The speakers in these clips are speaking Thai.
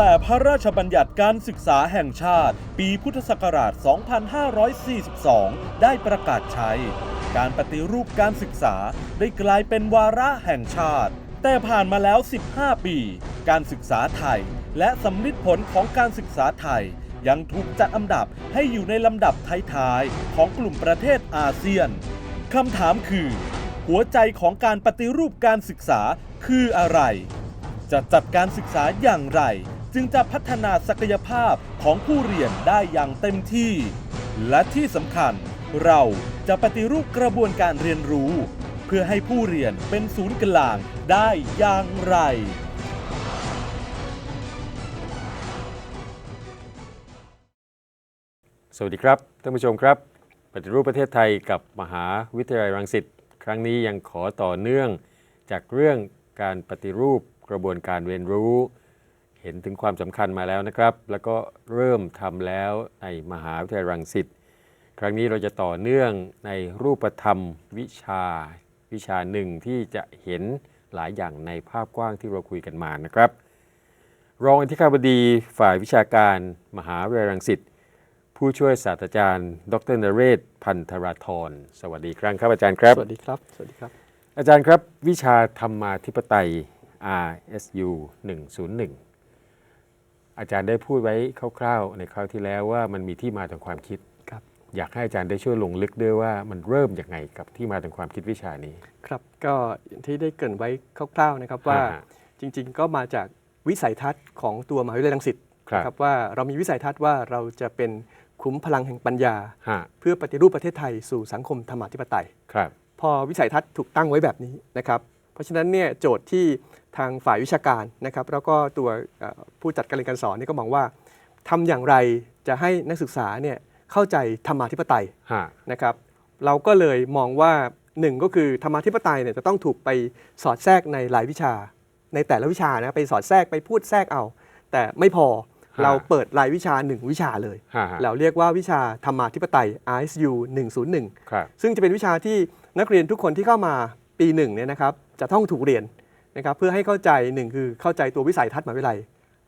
แต่พระราชบัญญัติการศึกษาแห่งชาติ ปีพุทธศักราช 2542 ได้ประกาศใช้ การปฏิรูปการศึกษาได้กลายเป็นวาระแห่งชาติ แต่ผ่านมาแล้ว 15 ปี การศึกษาไทย และสำลิดผลของการศึกษาไทย ยังถูกจัดอันดับให้อยู่ในลำดับท้ายๆของกลุ่มประเทศอาเซียนคำถามคือ หัวใจของการปฏิรูปการศึกษาคืออะไรจะจัดการศึกษาอย่างไร จึงจะพัฒนาศักยภาพของผู้เรียนได้อย่างเต็มที่ และที่สำคัญ เราจะปฏิรูปกระบวนการเรียนรู้ เพื่อให้ผู้เรียนเป็นศูนย์กลางได้อย่างไรสวัสดีครับท่านผู้ชมครับ ปฏิรูปประเทศไทยกับมหาวิทยาลัยรังสิตครั้งนี้ยังขอต่อเนื่องจากเรื่องการปฏิรูปกระบวนการเรียนรู้ เห็นถึงความสำคัญมาแล้วนะครับ แล้วก็เริ่มทำแล้วในมหาวิทยาลัยรังสิตครั้งนี้เราจะต่อเนื่องในรูปธรรมวิชา วิชาหนึ่งที่จะเห็นหลายอย่างในภาพกว้างที่เราคุยกันมานะครับ รองอธิการบดีฝ่ายวิชาการมหาวิทยาลัยรังสิตผู้ช่วยศาสตราจารย์ ดรนเรศ พันธราธรสวัสดีครั้งครับอาจารย์ครับ สวัสดีครับ สวัสดีครับ อาจารย์ครับ วิชาธรรมาธิปไตย RSU 101 อาจารย์ได้พูดไว้คร่าวๆ ในคราวที่แล้วว่ามันมีที่มาทางความคิดครับอยากให้อาจารย์ได้ช่วยลงลึกด้วยว่ามันเริ่มยังไงกับที่มาทางความคิดวิชานี้ ครับก็อย่างที่ได้เกริ่นไว้คร่าวๆนะครับว่าฮะจริงๆ ก็มาจากวิสัยทัศน์ของตัวมหาวิทยาลัยรังสิตครับนะว่าเรามีวิสัยทัศน์ว่าเราจะเป็นคุ้มพลังแห่งปัญญาฮะเพื่อปฏิรูปประเทศไทยสู่สังคมธรรมาธิปไตยครับพอวิสัยทัศน์ถูกตั้งไว้แบบนี้นะครับเพ ราะฉะนั้นเนี่ยโจทย์ที่ทางฝ่ายวิชาการนะครับแล้วก็ตัวเอ่อผู้จัดการเรียนการสอนเนี่ยก็มองว่าทำอย่างไรจะให้นักศึกษาเนี่ยเข้าใจธรรมาธิปไตยฮะนะครับเราก็เลยมองว่าหนึ่งก็คือธรรมาธิปไตยเนี่ยจะต้องถูกไปสอดแทรกในหลายวิชา ในแต่ละวิชานะไปสอดแทรกไปพูดแทรกเอา แต่ไม่พอฮะเราเปิดรายวิชาหนึ่งวิชาเลยฮะฮะเราเรียกว่าวิชาธรรมาธิปไตย RSU 101ครับซึ่งจะเป็นวิชาที่นักเรียนทุกคนที่เข้ามาปีหนึ่งเนี่ยนะครับ จะต้องถูกเรียนนะครับเพื่อให้เข้าใจหนึ่งคือเข้าใจตัววิสัยทัศน์มหาวิทยาลัย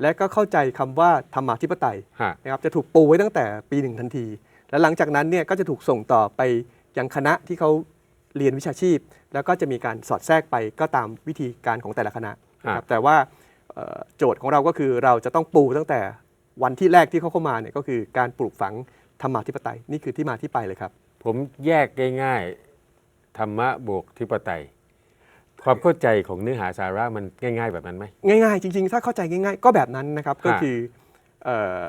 และก็เข้าใจคำว่าธรรมาธิปไตยฮะ นะครับจะถูกปูไว้ตั้งแต่ปีหนึ่งทันที และหลังจากนั้นเนี่ยก็จะถูกส่งต่อไปยังคณะที่เขาเรียนวิชาชีพ แล้วก็จะมีการสอดแทรกไปก็ตามวิธีการของแต่ละคณะนะครับแต่ว่าเอ่อโจทย์ของเราก็คือเราจะต้องปูตั้งแต่วันที่แรกที่เขาเข้ามาเนี่ยก็คือการปลูกฝังธรรมาธิปไตยนี่คือที่มาที่ไปเลยครับ ผมแยกง่ายๆธรรมะบวกธิปไตย ความเข้าใจของเนื้อหาสาระมันง่าย ๆ แบบนั้นไหมง่ายๆ จริง ๆ ถ้าเข้าใจง่าย ๆ ก็แบบนั้นนะครับก็ฮะคือเอ่อ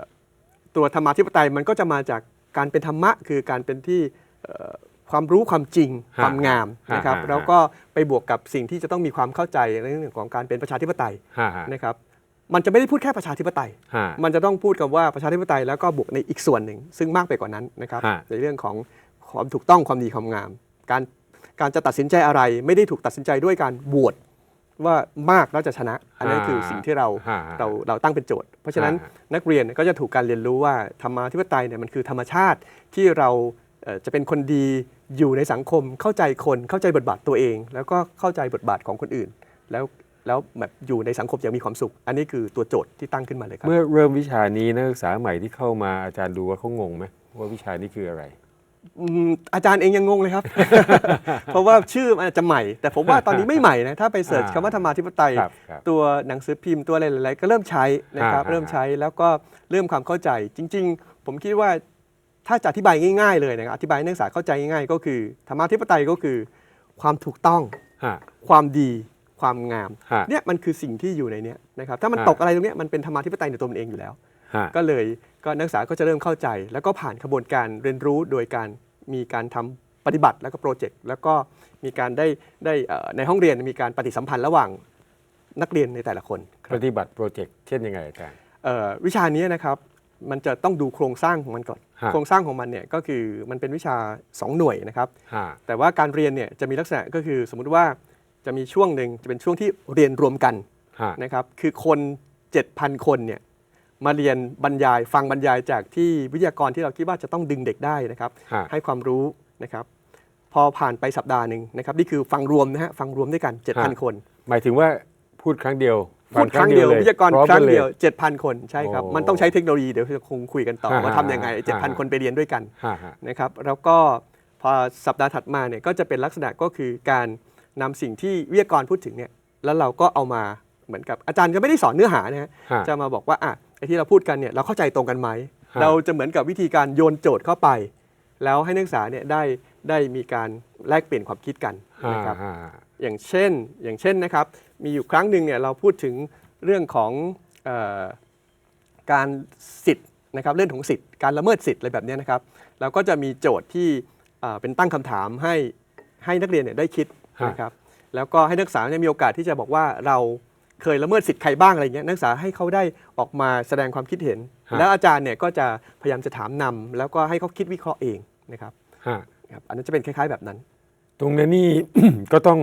ตัวธรรมาธิปไตยมันก็จะมาจากการเป็นธรรมะ คือการเป็นที่เอ่อความรู้ความจริงความงามนะครับแล้วก็ไปบวกกับสิ่งที่จะต้องมีความเข้าใจในเรื่องของการเป็นประชาธิปไตยฮะฮะนะครับมันจะไม่ได้พูดแค่ประชาธิปไตยฮะมันจะต้องพูดกับว่าประชาธิปไตยแล้วก็บวกในอีกส่วนหนึ่ง ซึ่งมากไปกว่านั้นนะครับฮะในเรื่องของความถูกต้องความดีความงาม การ การจะตัดสินใจอะไร ไม่ได้ถูกตัดสินใจด้วยการโหวตว่ามากแล้วจะชนะ อันนั้นคือสิ่งที่เราฮะเราเราตั้งเป็นโจทย์ เพราะฉะนั้นฮะ นักเรียนก็จะถูกการเรียนรู้ว่าธรรมาธิปไตยเนี่ยมันคือธรรมชาติที่เราเอ่อจะเป็นคนดีอยู่ในสังคม เข้าใจคนเข้าใจบทบาทตัวเอง แล้วก็เข้าใจบทบาทของคนอื่น แล้วแล้วแบบอยู่ในสังคมอย่างมีความสุข อันนี้คือตัวโจทย์ที่ตั้งขึ้นมาเลยครับ เมื่อเริ่มวิชานี้นักศึกษาใหม่ที่เข้ามาอาจารย์ดูว่าเขางงไหมว่าวิชานี้คืออะไร อืมอาจารย์เองยังงงเลยครับ เพราะว่าชื่อมันอาจจะใหม่ แต่ผมว่าตอนนี้ไม่ใหม่นะถ้าไปเสิร์ชอ่าคำว่าธรรมาธิปไตย ครับครับ ตัวหนังสือพิมพ์ตัวอะไรหลายๆก็เริ่มใช้นะครับอ่าเริ่มใช้แล้วก็เริ่มความเข้าใจ จริง ๆ ผมคิดว่าถ้าจะอธิบายง่าย ๆ เลยนะครับอธิบายให้นักศึกษาเข้าใจง่ายๆ ก็คือธรรมาธิปไตยก็คือ ความถูกต้องฮะความดี ความงามฮะ เนี่ยมันคือสิ่งที่อยู่ในเนี้ยนะครับถ้ามันอ่า ตกอะไรตรงเนี้ยมันเป็นธรรมาธิปไตยในตัวมันเองอยู่แล้ว ฮะ ก็เลย ก็นักศึกษาก็จะเริ่มเข้าใจ แล้วก็ผ่านกระบวนการเรียนรู้โดยการมีการทำปฏิบัติแล้วก็โปรเจกต์แล้วก็มีการได้ได้เอ่อในห้องเรียนมีการปฏิสัมพันธ์ระหว่างนักเรียนในแต่ละคนคปรับฏิบัติโปรเจกต์เช่นยังไงอาจารย์เอ่อวิชานี้นะครับมันจะต้องดูโครงสร้างของมันก่อนฮะโครงสร้างของมันเนี่ยก็คือมันเป็นวิชา 2 หน่วยนะครับฮะแต่ว่าการเรียนเนี่ยจะมีลักษณะก็คือสมมุติว่าจะมีช่วงหนึ่งจะเป็นช่วงที่เรียนรวมกันฮะนะครับคือคน 7,000 คนเนี่ย มาเรียนบรรยายฟังบรรยายจากที่วิทยากรที่เราคิดว่าจะต้องดึงเด็กได้นะครับฮะ ให้ความรู้นะครับ พอผ่านไปสัปดาห์หนึ่งนะครับนี่คือฟังรวมนะฮะฟังรวมด้วยกัน 7,000 คน หมายถึงว่าพูดครั้งเดียวพูดครั้งเดียวฟังครั้งเดียวเลยวิทยากรพร้อมครั้งกันเลยเดียว7,000 คนใช่ครับ โอ้มันต้องใช้เทคโนโลยีเดี๋ยวคงคุยกันต่ออ่าว่าทำยังไงอ่า7,000 คนไปเรียนด้วยกันฮะฮะ นะครับแล้วก็พอสัปดาห์ถัดมาเนี่ยก็จะเป็นลักษณะก็คือการนำสิ่งที่วิทยากรพูดถึงเนี่ยแล้วเราก็เอามาเหมือนกับอาจารย์จะไม่ได้สอนเนื้อหานะฮะฮะ จะมาบอกว่าอะ ไอ้ที่เราพูดกันเนี่ยเราเข้าใจตรงกันไหม ฮะ เราจะเหมือนกับวิธีการโยนโจทย์เข้าไป แล้วให้นักศึกษาเนี่ยได้ได้มีการแลกเปลี่ยนความคิดกันนะครับฮะฮะอย่างเช่นอย่างเช่นนะครับ มีอยู่ครั้งหนึ่งเนี่ยเราพูดถึงเรื่องของเออการสิทธิ์นะครับเรื่องของสิทธิ์การละเมิดสิทธิ์อะไรแบบเนี้ยนะครับเราก็จะมีโจทย์ที่เอ่อเป็นตั้งคำถามให้ให้นักเรียนเนี่ยได้คิดฮะนะครับแล้วก็ให้นักศึกษาเนี่ยมีโอกาสที่จะบอกว่าเรา เคยละเมิดสิทธิ์ใครบ้างอะไรเงี้ยนักศึกษาให้เขาได้ออกมาแสดงความคิดเห็นแล้วอาจารย์เนี่ยก็จะพยายามจะถามนำแล้วก็ให้เขาคิดวิเคราะห์เองนะครับฮะครับอันนั้นจะเป็นคล้าย ๆแบบนั้น ตรงนั้นนี่ ก็ต้อง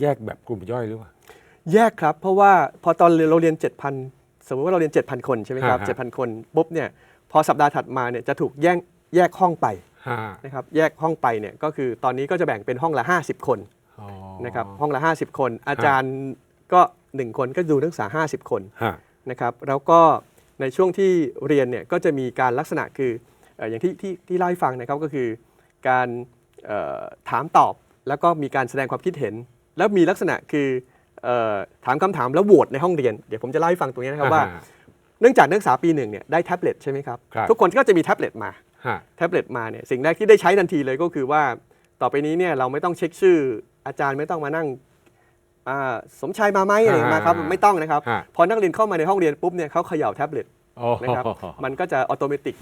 แยกแบบกลุ่มย่อยหรือเปล่า แยกครับ เพราะว่าพอตอนเราเรียน 7,000 สมมติว่าเราเรียน 7,000 คนใช่ไหมครับ ฮะฮะ 7,000 คนปุ๊บเนี่ยพอสัปดาห์ถัดมาเนี่ยจะถูกแยกแยกห้องไปฮะนะครับแยกห้องไปเนี่ยก็คือตอนนี้ก็จะแบ่งเป็นห้องละ 50 คน อ๋อ นะครับห้องละ 50 คน อาจารย์ก็ 1 คนก็ดูนักศึกษา 50 คนฮะนะครับแล้วก็ในช่วงที่เรียนเนี่ยก็จะมีการลักษณะคือเอ่ออย่างที่ที่ที่เล่าให้ฟังนะครับก็คือการเอ่อถามตอบแล้วก็มีการแสดงความคิดเห็น แล้วมีลักษณะคือเอ่อถามคำถามแล้วโหวตในห้องเรียน เดี๋ยวผมจะเล่าให้ฟังตรงนี้นะครับว่าฮะเนื่องจากนักศึกษาปีหนึ่งเนี่ยได้แท็บเล็ตใช่ไหมครับครับทุกคนก็จะมีแท็บเล็ตมาฮะแท็บเล็ตมาเนี่ยสิ่งแรกที่ได้ใช้ทันทีเลยก็คือว่าต่อไปนี้เนี่ยเราไม่ต้องเช็คชื่ออาจารย์ไม่ต้องมานั่งอ่า สมชายมาไหมอะไรอย่างเงี้ยมาครับไม่ต้องนะครับฮะพอนักเรียนเข้ามาในห้องเรียนปุ๊บเนี่ยเขาเขย่าแท็บเล็ตโอ้นะครับมันก็จะอัตโนมัติ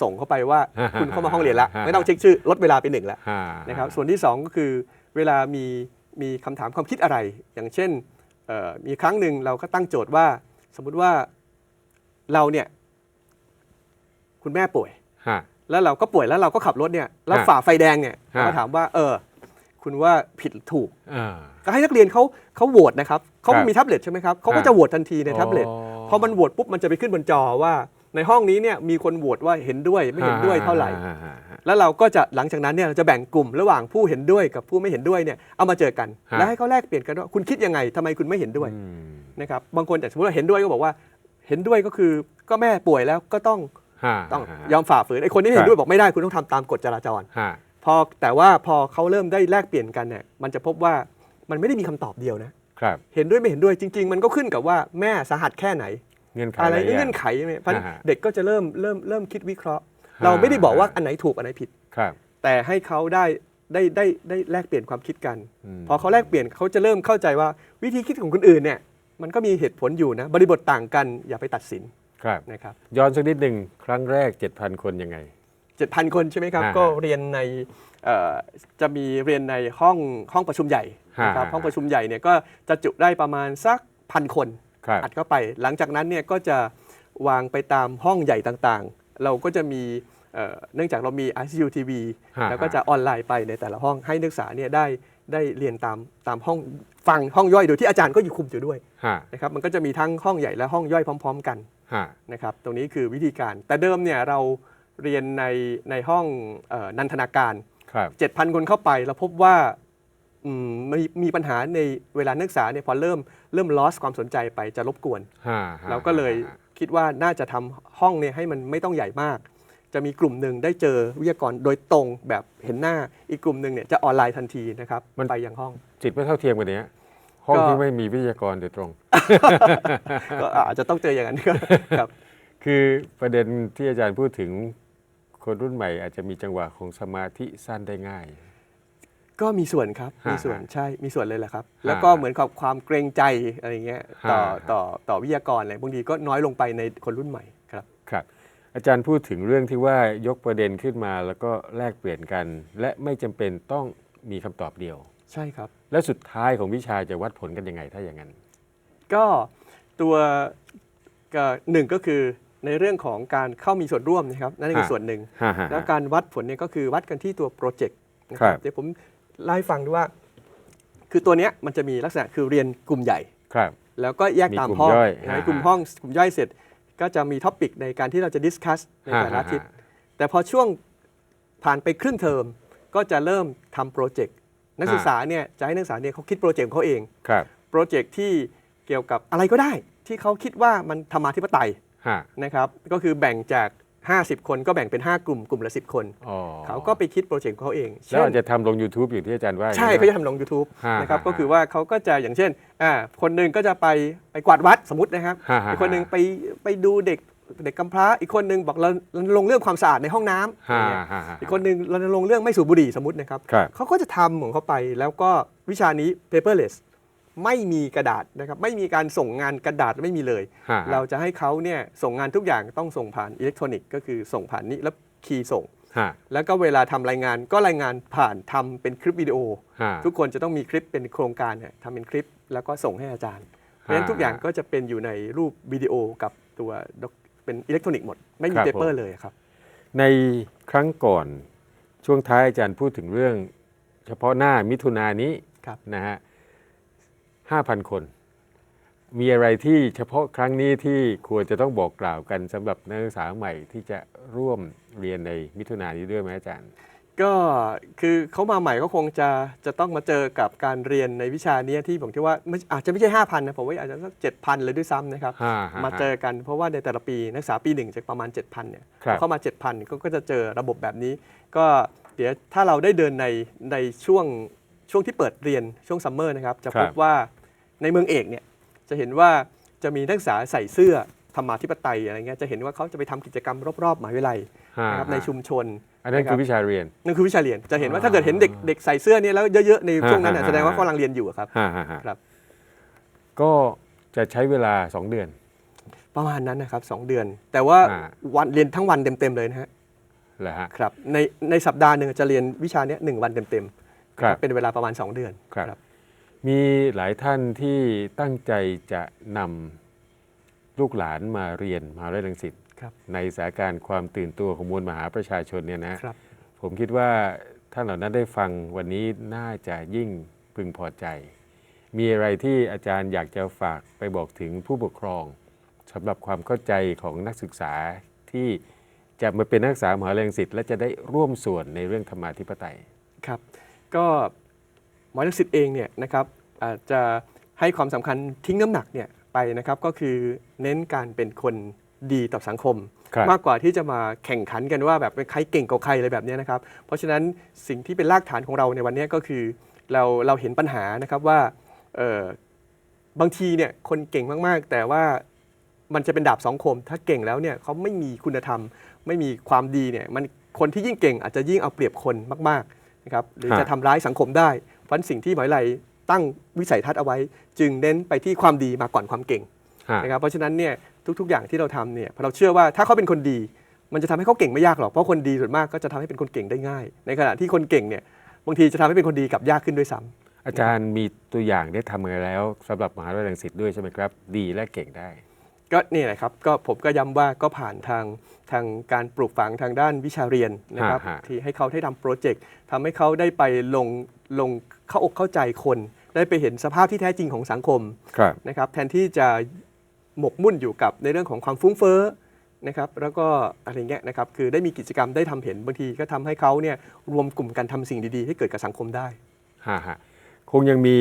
ส่งเข้าไปว่าฮะคุณเข้ามาห้องเรียนแล้วฮะไม่ต้องเช็คชื่อลดเวลาไปหนึ่งแล้วฮะนะครับส่วนที่ 2 ก็คือเวลามีมีคำถามความคิดอะไร อย่างเช่นเอ่อมีครั้งหนึ่งเราก็ตั้งโจทย์ว่า สมมุติว่าเราเนี่ยคุณแม่ป่วยฮะแล้วเราก็ป่วยแล้วเราก็ขับรถเนี่ยแล้วฮะฝ่าไฟแดงเนี่ยฮะก็ถามว่าเออ คุณว่าผิดหรือถูกอ่าก็ให้นักเรียนเขาเขาโหวตนะครับเขาครับมีแท็บเล็ตใช่ไหมครับเขาก็ฮะจะโหวตทันทีในแท็บเล็ตอ๋อพอมันโหวตปุ๊บมันจะไปขึ้นบนจอว่า ในห้องนี้เนี่ยมีคนโหวตว่าเห็นด้วยไม่เห็นด้วยเท่าไหร่ฮะฮะฮะแล้วเราก็จะหลังจากนั้นเนี่ยเราจะแบ่งกลุ่มระหว่างผู้เห็นด้วยกับผู้ไม่เห็นด้วยเนี่ยเอามาเจอกันฮะแล้วให้เขาแลกเปลี่ยนกันว่าคุณคิดยังไงทำไมคุณไม่เห็นด้วยอืมนะครับบางคนแต่สมมติว่าเห็นด้วยก็บอกว่า เห็นด้วยก็คือก็แม่ป่วยแล้วก็ต้องฮะต้องฮะยอมฝ่าฝืนไอ้คนที่ไม่เห็นด้วยบอกไม่ได้คุณต้องทำตามกฎจราจรฮะ พอแต่ว่าพอเขาเริ่มได้แลกเปลี่ยนกันเนี่ยมันจะพบว่ามันไม่ได้มีคำตอบเดียวนะ ครับ เห็นด้วยไม่เห็นด้วยจริง ๆ มันก็ขึ้นกับว่าแม่สาหัสแค่ไหน เงื่อนไขอะไรหลายย่าง เงื่อนไขใช่ไหมเพราะฉะนั้นอ่าฮะเด็กก็จะเริ่มเริ่มเริ่มคิดวิเคราะห์ฮะเราไม่ได้บอกว่าอันไหนถูกอันไหนผิด ครับแต่ให้เขาได้ได้ได้ได้แลกเปลี่ยนความคิดกัน มพอเขาแลกเปลี่ยนเขาจะเริ่มเข้าใจว่าวิธีคิดของคนอื่นเนี่ยมันก็มีเหตุผลอยู่นะ บริบทต่างกันอย่าไปตัดสินครับ นะครับ ย้อนสักนิดหนึ่งครั้งแรก 7,000 คนยังไง 7,000 คนใช่ไหมครับ อ่าก็เรียนในเอ่อจะมีเรียนในห้องห้องประชุมใหญ่นะครับอ่า ห้องประชุมใหญ่เนี่ยก็จะจุได้ประมาณสักพันคน ครับ อัดเข้าไป หลังจากนั้นเนี่ยก็จะวางไปตามห้องใหญ่ต่างๆ เราก็จะมีเอ่อเนื่องจากเรามี ICU TV ฮะแล้วก็จะออนไลน์ไปในแต่ละห้องให้นักศึกษาเนี่ยได้ได้เรียนตามตามห้องฟังห้องย่อยโดยที่อาจารย์ก็อยู่คุมอยู่ด้วยฮะนะครับมันก็จะมีทั้งห้องใหญ่และห้องย่อยพร้อม ๆ กันฮะนะครับตรงนี้คือวิธีการแต่เดิมเนี่ยเรา เรียนในในห้องเอ่อนันทนาการ ครับ7,000 คนเข้าไปเราพบว่าอืมมีมีปัญหาในเวลานักศึกษาเนี่ยพอเริ่มเริ่ม loss ความสนใจไปจะรบกวนฮะฮะเราก็เลยคิดว่าน่าจะทำห้องเนี่ยให้มันไม่ต้องใหญ่มาก จะมีกลุ่มหนึ่งได้เจอวิทยากรโดยตรงแบบเห็นหน้าอีกกลุ่มหนึ่งเนี่ยจะออนไลน์ทันทีนะครับไปยังห้อง จิตไม่เท่าเทียมกันเนี้ยห้องก็ ที่ไม่มีวิทยากรโดยตรง ก็อาจจะต้องเจออย่างนั้นครับ คือประเด็นที่อาจารย์พูดถึง คนรุ่นใหม่อาจจะมีจังหวะของสมาธิสั้นได้ง่าย ก็มีส่วนครับฮะมีส่วนฮะใช่ มีส่วนเลยแหละครับฮะแล้วก็เหมือนกับความเกรงใจอะไรเงี้ยต่อฮะต่อต่อวิทยากรอะไรบางทีก็น้อยลงไปในคนรุ่นใหม่ครับครับ อาจารย์พูดถึงเรื่องที่ว่ายกประเด็นขึ้นมาแล้วก็แลกเปลี่ยนกัน และไม่จำเป็นต้องมีคำตอบเดียว ใช่ครับ และสุดท้ายของวิชาจะวัดผลกันยังไงถ้าอย่างนั้น ก็ตัวก็หนึ่งก็คือ ในเรื่องของการเข้ามีส่วนร่วมนะครับนั่นคือฮะส่วนหนึ่งฮะฮะแล้วการวัดผลเนี่ยก็คือวัดกันที่ตัวโปรเจกต์นะคครัรับบเดี๋ยวผมเล่าให้ฟังด้วยว่า คือตัวเนี้ยมันจะมีลักษณะคือเรียนกลุ่มใหญ่ครับแล้วก็แยกมีตามกลุ่มห้องย่อยในฮะกลุ่มห้องกลุ่มย่อยเสร็จ ก็จะมีท็อปิกในการที่เราจะดิสคัสในแต่ละอาทิตย์แต่พอช่วงผ่านไปครึ่งเทอม ก็จะเริ่มทำโปรเจกต์นักศึกษาเนี่ยจะให้นักศึกษาเนี่ยเขาคิดโปรเจกต์ของเขาเองครับโปรเจกต์ที่เกี่ยวกับอะไรก็ได้ ที่เขาคิดว่ามันธรรมาธิปไตย ฮะนะครับก็คือแบ่งจาก 50 คนก็แบ่งเป็น 5 กลุ่มกลุ่มละ 10 คน อ๋อเขาก็ไปคิดโปรเจกต์ของเขาเองแล้วเช่นอาจจะทำลง YouTube อย่างที่อาจารย์ว่าใช่ไหมเขาจะทำลง YouTube ฮะนะครับฮะ ก็คือว่าเขาก็จะอย่างเช่นอ่าคนหนึ่งก็จะไปไปกวาดวัดสมมตินะครับฮะฮะอีกคนหนึ่งไปไปดูเด็กเด็กกำพร้าอีกคนหนึ่งบอกเรารณรงค์เรื่องความสะอาดในห้องน้ำฮะอย่างเงี้ยฮะฮะอีกคนหนึ่งรณรงค์เรื่องไม่สูบบุหรี่สมมตินะครับครับ เขาก็จะทำของเขาไปแล้วก็วิชานี้ paperless ไม่มีกระดาษนะครับไม่มีการส่งงานกระดาษไม่มีเลย ฮะ เราจะให้เขาเนี่ยส่งงานทุกอย่างต้องส่งผ่านอิเล็กทรอนิกส์ก็คือส่งผ่านนี้แล้วคีย์ส่ง ฮะแล้วก็เวลาทำรายงานก็รายงานผ่านทำเป็นคลิปวิดีโอ ฮะ ทุกคนจะต้องมีคลิปเป็นโครงการเนี่ยทำเป็นคลิปแล้วก็ส่งให้อาจารย์ เพราะฉะนั้นทุกอย่างก็จะเป็นอยู่ในรูปวิดีโอกับตัวด็อกเป็นอิเล็กทรอนิกส์หมด ไม่มีครับเปเปอผมร์เลยครับ ในครั้งก่อนช่วงท้ายอาจารย์พูดถึงเรื่อง เฉพาะหน้ามิถุนายนนี้ครับ นะฮะ ห้าพันคน มีอะไรที่เฉพาะครั้งนี้ที่ควรจะต้องบอกกล่าวกันสำหรับนักศึกษาใหม่ที่จะร่วมเรียนในมิถุนายนนี้ด้วยไหมอาจารย์ ก็คือเขามาใหม่ก็คงจะจะต้องมาเจอกับการเรียนในวิชาเนี้ยที่ผมคิดว่าไม่อาจจะไม่ใช่ 5,000 นะ ผมว่าอาจจะสัก7,000 เลยด้วยซ้ำนะครับฮะฮะมาเจอกันเพราะว่าในแต่ละปีนักศึกษาปีหนึ่งจะประมาณ 7,000เนี่ยครับพอเข้ามา 7,000ก็ก็จะเจอระบบแบบนี้ ก็เดี๋ยวถ้าเราได้เดินในในช่วงช่วงที่เปิดเรียนช่วงซัมเมอร์นะครับ จะพบว่า ในเมืองเอกเนี่ยจะเห็นว่าจะมีนักศึกษาใส่เสื้อธรรมาธิปไตยอะไรเงี้ยจะเห็นว่าเขาจะไปทำกิจกรรมรอบๆมหาวิทยาลัยฮะนะครับในชุมชนอันนั้นคือวิชาเรียนนั่นคือวิชาเรียนจะเห็นว่าอ่าถ้าเกิดเห็นเด็กเด็กใส่เสื้อเนี่ยแล้วเยอะๆในช่วงนั้นน่ะอ่าแสดงว่าเขากำลังเรียนอยู่อะครับฮะฮะฮะครับ ก็จะใช้เวลา 2 เดือน ประมาณนั้นนะครับสองเดือน แต่ว่าอ่าวันเรียนทั้งวันเต็มๆเลยนะฮะเหรอฮะครับในในสัปดาห์หนึ่งจะเรียนวิชาเนี้ยหนึ่งวันเต็มๆครับเป็นเวลาประมาณ 2 เดือนครับ มีหลายท่านที่ตั้งใจจะนำลูกหลานมาเรียนมหาวิทยาลัยรังสิตครับในสถานการณ์ความตื่นตัวของมวลมหาประชาชนเนี่ยนะครับผมคิดว่าท่านเหล่านั้นได้ฟังวันนี้น่าจะยิ่งพึงพอใจ มีอะไรที่อาจารย์อยากจะฝากไปบอกถึงผู้ปกครองสำหรับความเข้าใจของนักศึกษาที่จะมาเป็นนักศึกษามหาวิทยาลัยรังสิตและจะได้ร่วมส่วนในเรื่องธรรมาธิปไตยครับ ก็ หมอนักศิษย์เองเนี่ยนะครับอาจจะให้ความสำคัญทิ้งน้ำหนักเนี่ยไปนะครับก็คือเน้นการเป็นคนดีต่อสังคมครับมากกว่าที่จะมาแข่งขันกันว่าแบบใครเก่งกว่าใครอะไรแบบเนี้ยนะครับเพราะฉะนั้นสิ่งที่เป็นรากฐานของเราในวันเนี้ยก็คือเราเราเห็นปัญหานะครับว่าเอ่อบางทีเนี่ยคนเก่งมากๆ แต่ว่ามันจะเป็นดาบสองคม ถ้าเก่งแล้วเนี่ยเขาไม่มีคุณธรรม ไม่มีความดีเนี่ยมันคนที่ยิ่งเก่งอาจจะยิ่งเอาเปรียบคนมากๆนะครับหรือฮะจะทำร้ายสังคมได้ เพราะฉะนั้นสิ่งที่หมหาวิทยาลัยตั้งวิสัยทัศน์เอาไว้ จึงเน้นไปที่ความดีมาก่อนความเก่งฮะนะครับเพราะฉะนั้นเนี่ยทุกๆ อย่างที่เราทำเนี่ยเราเชื่อว่าถ้าเขาเป็นคนดี มันจะทำให้เขาเก่งไม่ยากหรอกเพราะคนดีส่วนมากก็จะทำให้เป็นคนเก่งได้ง่าย ในขณะที่คนเก่งเนี่ยบางทีจะทำให้เป็นคนดีกลับยากขึ้นด้วยซ้ำอาจารย์มีตัวอย่างได้ทำมาแล้วสำหรับมหาวิทยาลัยรังสิตด้วยใช่ไหมครับ ดีและเก่งได้ก็นี่แหละครับก็ผมก็ย้ำว่าก็ผ่านทางทางการปลูกฝังทางด้านวิชาเรียนนะครับฮะฮะที่ให้เขาได้ทำโปรเจกต์ทำให้เขาได้ไปลง ลงเข้าอกเข้าใจคน ได้ไปเห็นสภาพที่แท้จริงของสังคมครับ นะครับแทนที่จะหมกมุ่นอยู่กับในเรื่องของความฟุ้งเฟ้อนะครับแล้วก็อะไรเงี้ยนะครับคือได้มีกิจกรรมได้ทำเห็นบางทีก็ทำให้เขาเนี่ยรวมกลุ่มกันทำสิ่งดีๆ ให้เกิดกับสังคมได้ฮะฮะคงยังมี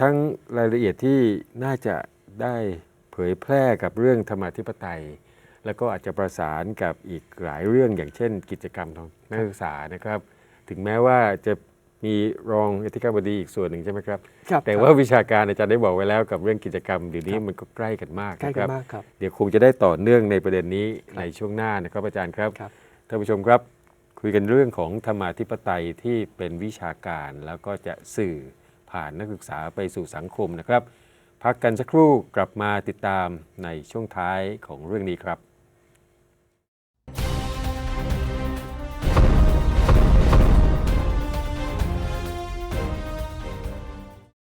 ทั้งรายละเอียดที่น่าจะได้เผยแพร่กับเรื่องธรรมาธิปไตย แล้วก็อาจจะประสานกับอีกหลายเรื่องอย่างเช่น กิจกรรมของนักศึกษานะครับ ถึงแม้ว่าจะ มีรองอธิการบดีอีกส่วนหนึ่งใช่ไหมครับครับแต่ว่าวิชาการอาจารย์ได้บอกไว้แล้วกับเรื่องกิจกรรมเดี๋ยวนี้มันก็ใกล้กันมากใกล้นะคกัรันบมากครับ เดี๋ยวคงจะได้ต่อเนื่องในประเด็นนี้ในช่วงหน้านะครับอาจารย์ครับครับท่านผู้ชมครับคุยกันเรื่องของธรรมาธิปไตยที่เป็นวิชาการแล้วก็จะสื่อผ่านนักศึกษาไปสู่สังคมนะครับ พักกันสักครู่กลับมาติดตามในช่วงท้ายของเรื่องนี้ครับ